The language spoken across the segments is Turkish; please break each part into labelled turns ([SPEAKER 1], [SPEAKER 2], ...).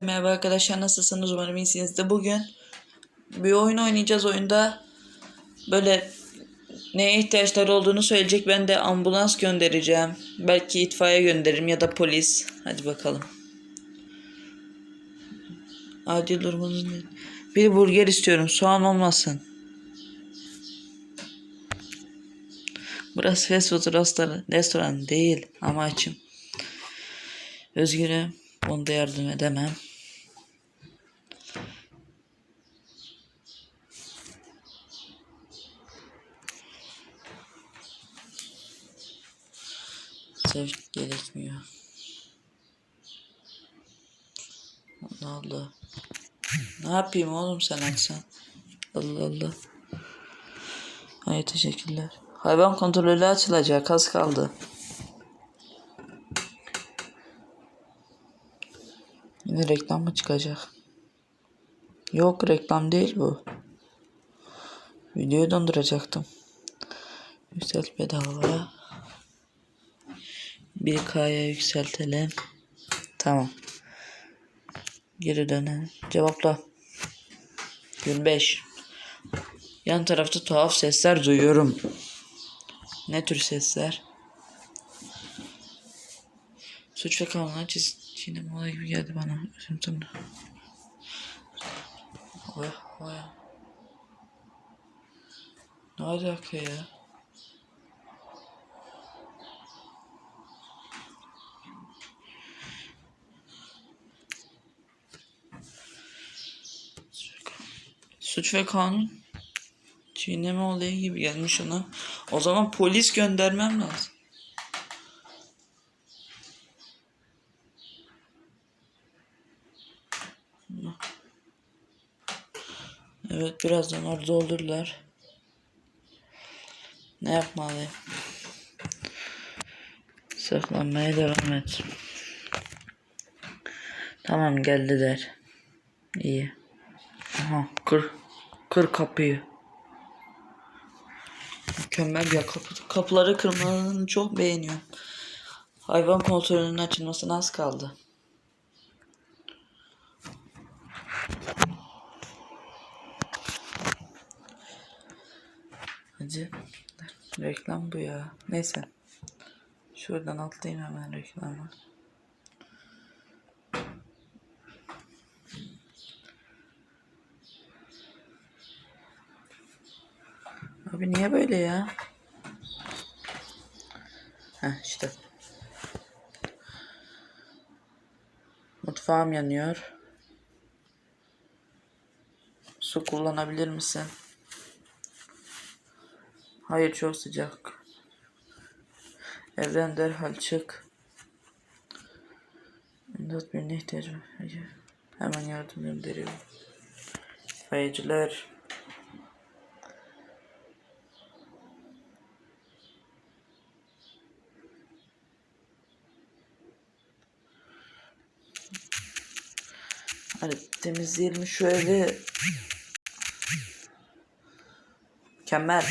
[SPEAKER 1] Merhaba arkadaşlar nasılsınız umarım iyisinizdir. Bugün bir oyun oynayacağız oyunda böyle neye ihtiyaçları olduğunu söyleyecek ben de ambulans göndereceğim. Belki itfaiye gönderirim ya da polis. Hadi bakalım. Acil durumunuz ne? Bir burger istiyorum soğan olmasın. Burası fast food restoran, değil ama açım. Özgürüm. Onda yardım edemem. Sevk gerekmiyor. Allah Allah. Ne yapayım oğlum sen açsan? Allah Allah. Hayır teşekkürler. Hayvan kontrolü açılacak. Az kaldı. Yine reklam mı çıkacak? Yok reklam değil bu. Videoyu donduracaktım. Yükselt bedava. 1K'ya yükseltelim. Tamam. Geri dönelim. Cevapla. Gün 5. Yan tarafta tuhaf sesler duyuyorum. Ne tür sesler? Suç ve kanunlar çiz çiğneme olayı gibi geldi bana. Tanrı. Oya oya. Ne alaka ya? Suç ve kanun çiğneme olayı gibi gelmiş ona. O zaman polis göndermem lazım. Evet birazdan orada olurlar. Ne yapmalıyım? Saklanmaya devam et. Tamam geldiler. İyi. Aha kır. Kır kapıyı. Mükemmel ya kapı, kapıları kırmalarını çok beğeniyorum. Hayvan kontrolünün açılmasına az kaldı. Hadi. Reklam bu ya. Neyse. Şuradan atlayayım hemen reklamı. Abi niye böyle ya? Heh işte. Mutfağım yanıyor. Su kullanabilir misin? Hayır çok sıcak. Evden derhal çık. İmdat birine ihtiyacım var. Hemen yardım gönderiyorum. İtfaiyeciler. Hadi temizleyelim evi. Mükemmel.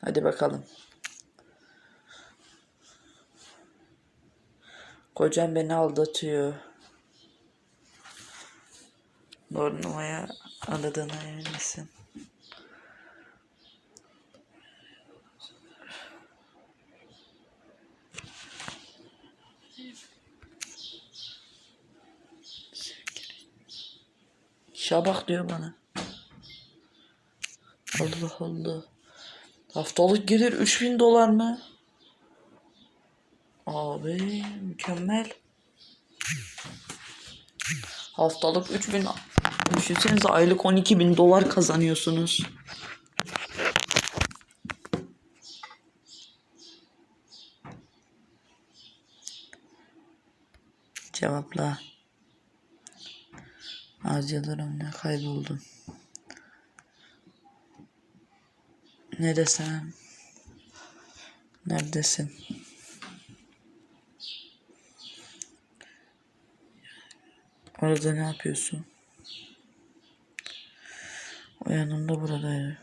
[SPEAKER 1] Hadi bakalım. Kocam beni aldatıyor. Numaraya aradığına emin misin? Şabak diyor bana. Allah Allah. Haftalık gelir 3000 dolar mı? Abi mükemmel. Haftalık 3000 düşünsenize aylık 12 bin dolar kazanıyorsunuz. Cevapla. Durumda kayboldum. Ne desem? Neredesin? Orada ne yapıyorsun? O yanımda buradaydı.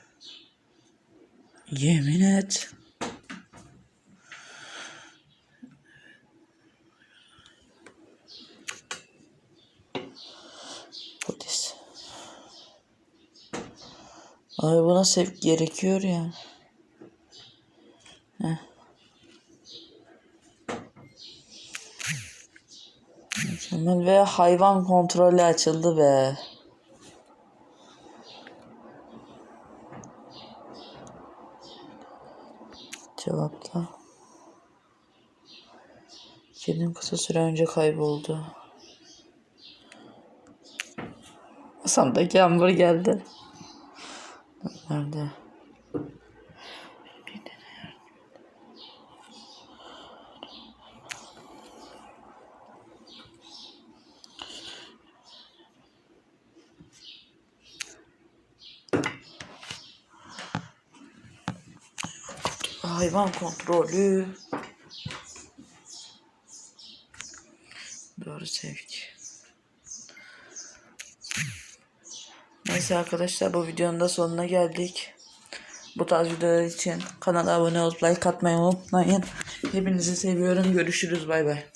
[SPEAKER 1] Yemin et. Polis. Abi buna sevk gerekiyor ya. Heh. Mükemmel ve hayvan kontrolü açıldı be. Cevapla. Kedim kısa süre önce kayboldu. Masamdaki hamur geldi. Nerede? Hayvan kontrolü. Doğru sevgi. Neyse arkadaşlar bu videonun da sonuna geldik. Bu tarz videolar için kanala abone olup like atmayı unutmayın. Hepinizi seviyorum. Görüşürüz. Bay bay.